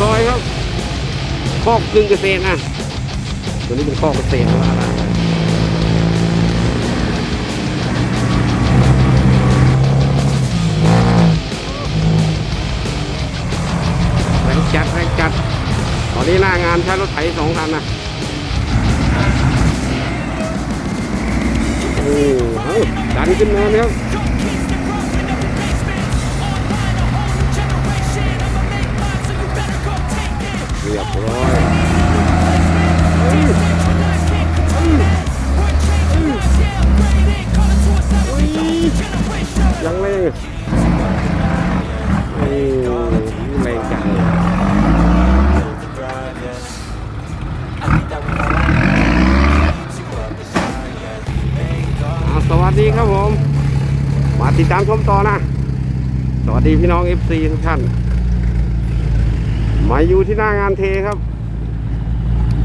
ซอยครับคอกกึ่งเกษตรนะตัวนี้เป็นคอกเกษตรนะนะแรงจัดแรงจัดตอนนี้หน้างานใช้รถไถสองคันนะโอ้โหดันขึ้นเนินครั ยังแรงจังสวัสดีครับผม มาติดตามชมต่อนะ สวัสดีพี่น้อง FC ทุกท่าน มาอยู่ที่หน้างานเทครับ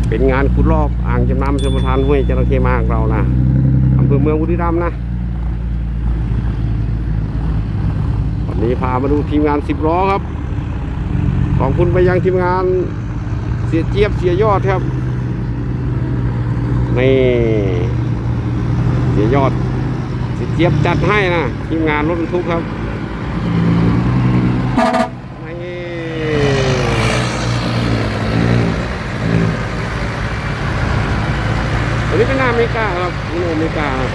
เป็นงานขุดรอบอ่างจำนำชมประทานห้วยจระเข้มาของเรานะอำเภอเมืองบุรีรัมย์นะ วั นี้พามาดูทีมงานสิบล้อครับ ขอบคุณไปยังทีมงานเสียเจี๊ยบเสียยอดครับนี่เสียยอดเสียเจี๊ยบจัดให้นะทีมงานรถบรรทุกครับนี่อันนี้เป็นหน้าอเมริกาครับนี่อเมริกาครับ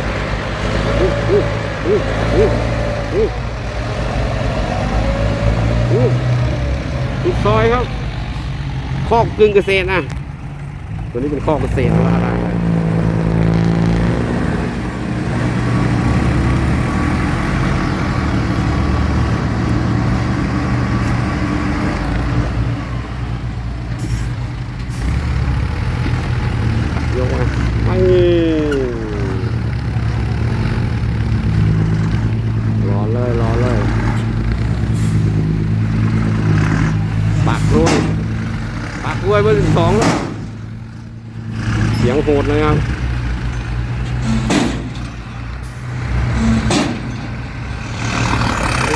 อู้อู้อู้อู้อู้อู้อีก ซอยครับคอกกึ่งเกษตรนะตัวนี้เป็นคอกเกษตรนะครับกมาไม่รอเลยรอเลยปากรวยปากรวยเบอร์สิบสองแล้วเสียง โหดเลยครับเอ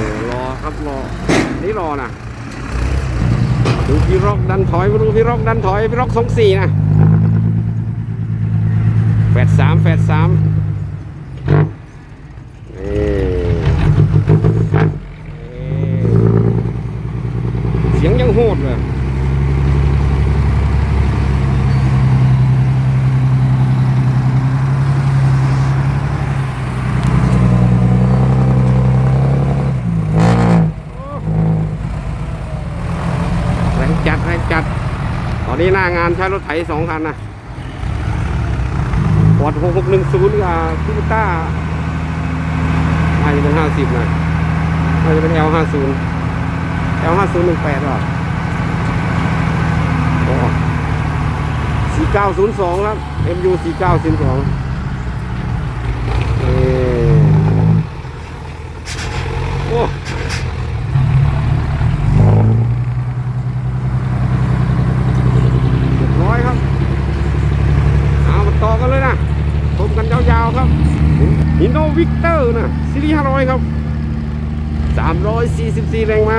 อรอครับรอ นี่รอนะดูพี่ร็อกดันถอยดูพี่ร็อกดันถอยพี่ร็อกสองสี่นะแปดสามแปดสามเสียงยังโหดเลยแรงจัดแรงจัด ตอ นี้หน้างานใช้รถไถสองคันนะฟอร์ดหกหกหนึ่งศูนย์กับคูต้าน่าจะเป็นห้าสิบนะน่าจะเป็น L ห้าศูนย์ L ห้าศูนย์หนึ่งแปดหรอสี่เก้าศูนย์สองครับ MU สี่เก้าศูนย์สองโอ้เรียบร้อยครับ เอามาต่อกันเลยนะชมกันยาวๆครับฮินโนวิกเตอ ห้าร์นะซีรีส์500ครับ344แรงมา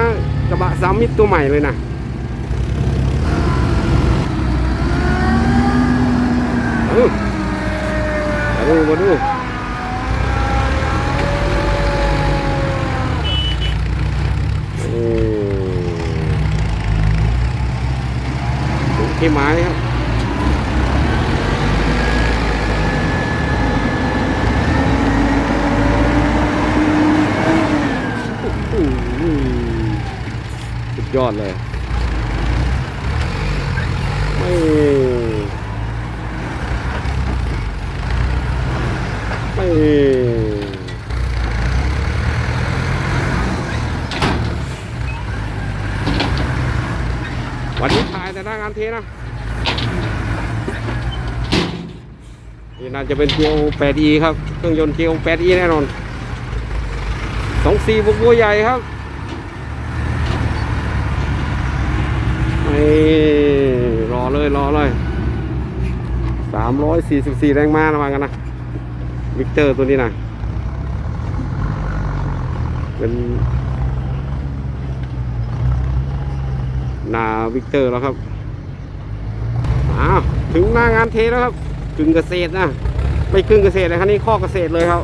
กระบะสามมิตรตัวใหม่เลยนะมาดูมาดูโอ้ถุงขี้ไม้ครับ อื้อหือสุด ยอดเลยไม่ไม่วันนี้ถ่ายแต่หน้างานเทนะนี่น่าจะเป็นเกียว 8e ครับ เครื่องยนต์เกียว 8e แน่นอนสองสี่บุกบัวใหญ่ครับ รอเลยรอเลยสามร้อยสี่สิบสี่แรงม้านะว่ากันนะ วิกเตอร์ตัวนี้นะ เป็นนาวิกเตอร์แล้วครับ อ้าว ถึงหน้างานเทแล้วครับกึ่งเกษตรนะ ไม่กึ่งเกษตรเลยครับนี่ข้อเกษตรเลยครับ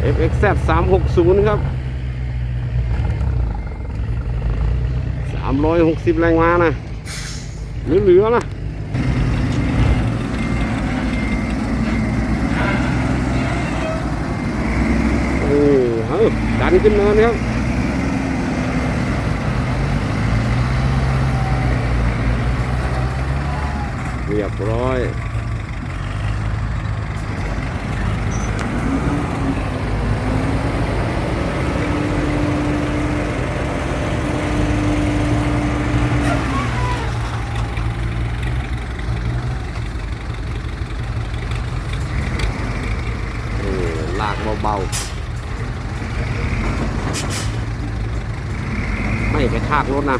เอฟเอ็กซ์สามหกศูนย์ครับามร้อยหกสิบแรงม้านะเหลือๆนะโอ้เอาดันขึ้นเนินครับเรียบร้อย เออลาก เบาๆ ไม่กระชากรถนะ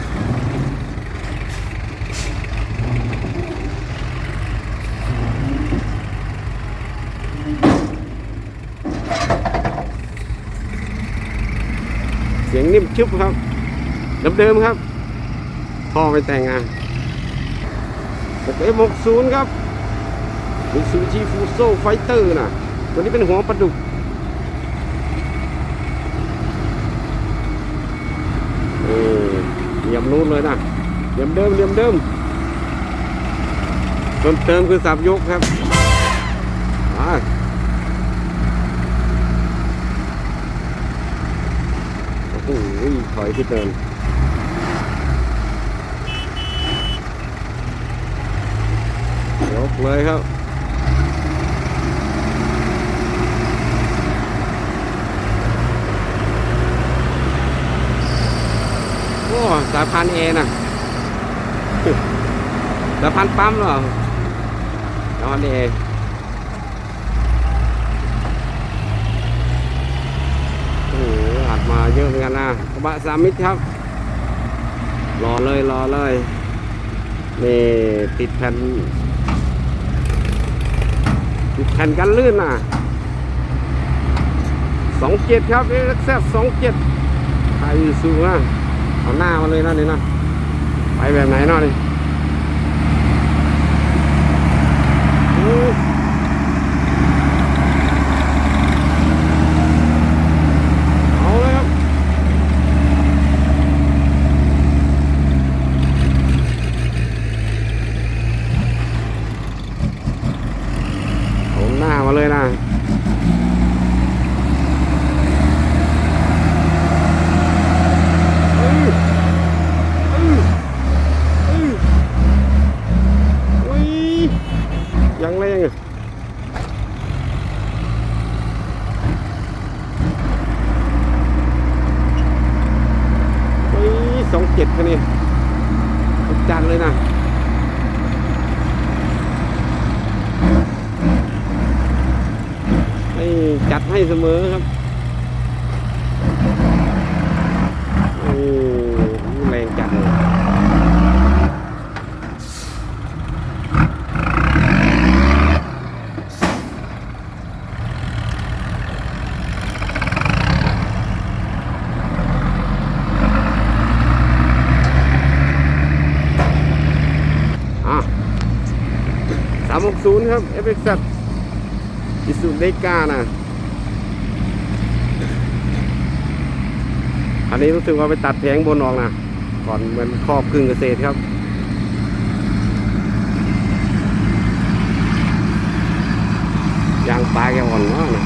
เสียงนิ่มชึบครับเดิมๆครับท่อไปแต่งงานเอ็มหกศูนย์ครับมิซูชิฟูโซไฟเตอร์นะตัวนี้เป็นหัวปลาดุก เออ เหลี่ยมนู้นเลยนะเหลี่ยมเดิมเหลี่ยมเดิมเพิ่มเติมคือสับยกครับไปโอ้โหถอยที่เติมยกเลยครับ โอ้สายพันเอน่ะสายพันปั๊มเหรอสายพันเอโอ้โหอัดมาเยอะเหมือนกันนะกระบะสามมิตรครับ รอเลยรอเลยนี่ติดแผ่นติดแผ่นกันลื่นน่ะสองเจ็ดครับเอ็กซ์สองเจ็ดไทยสูงอะ เอาหน้ามาเลยนะนี่นะไปแบบไหนเนาะนี่โอ้เอาเลยครับเอาหน้ามาเลยนะ อื้ออื้ออื้ออุ้ยยังแรงอะอุ้ย สองเจ็ดคันนี้จัดเลยนะให้จัดให้เสมอครับ 60 ครับ FX อิสุเดกานะอันนี้รู้สึกว่าไปตัดแผงบนออกนะก่อนมันครอบครึ่งเกษตรครับยางปลาแกอ่อนมากนะ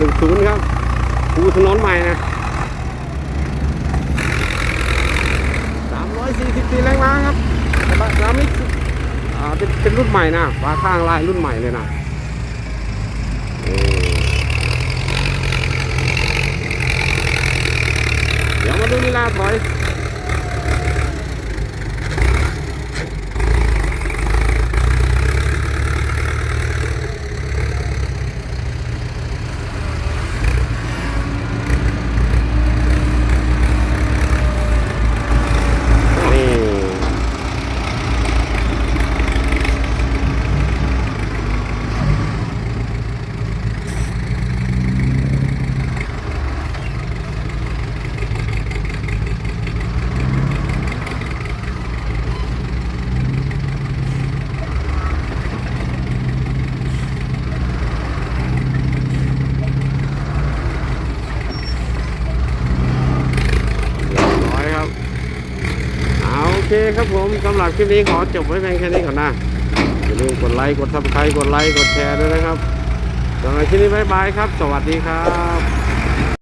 หนึ่งศูนย์ครับปูถนนใหม่นะสามร้อยสี่สิบสี่แรงม้าครับกระบะสามมิตรอ่าเป็นเป็นรุ่นใหม่นะฝาข้างลายรุ่นใหม่เลยนะเดี๋ยวมาดูลีลาถอย นี่ เรียบร้อยครับ เอาโอเคครับผมสำหรับคลิปนี้ขอจบไว้เพียงแค่นี้ก่อนนะอย่าลืมกดไลค์กดซับสไครต์กดไลค์กดแชร์ด้วยนะครับสำหรับคลิปนี้บายบายครับ สวัสดีครับ